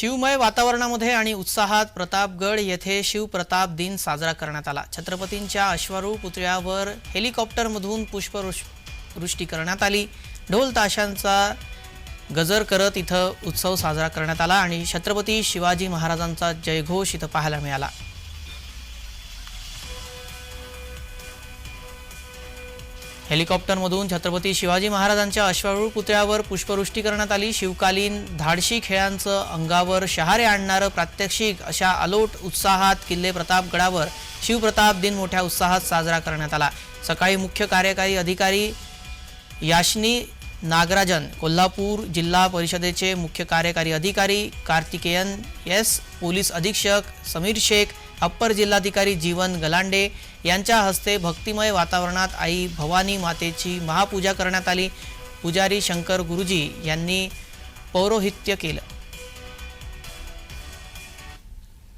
शिवमय वातावरणामध्ये आणि उत्साहात प्रतापगड येथे शिवप्रताप दिन साजरा करण्यात आला. छत्रपतींच्या अश्वारूढ पुतळ्यावर हेलिकॉप्टरमधून पुष्पवृष्टी करण्यात आली. ढोल ताशांचा गजर करत इथं उत्सव साजरा करण्यात आला आणि छत्रपती शिवाजी महाराजांचा जयघोष इथं पाहायला मिळाला. हेलिकॉप्टरमधून छत्रपती शिवाजी महाराजांच्या अश्वारूढ पुतळ्यावर पुष्पवृष्टी करण्यात आली. शिवकालीन धाडशी खेळांचं अंगावर शहारे आणणारं प्रात्यक्षिक अशा अलोट उत्साहात किल्ले प्रतापगडावर शिवप्रताप दिन मोठ्या उत्साहात साजरा करण्यात आला. सकाळी मुख्य कार्यकारी अधिकारी याशनी नागराजन कोल्हापूर जिल्हा परिषदेचे मुख्य कार्यकारी अधिकारी कार्तिकेयन एस पोलीस अधीक्षक समीर शेख अप्पर जिल्हाधिकारी जीवन गलांडे यांच्या हस्ते भक्तिमय वातावरणात आई भवानी मातेची महापूजा करण्यात आली. पुजारी शंकर गुरुजी यांनी पौरोहित्य केलं.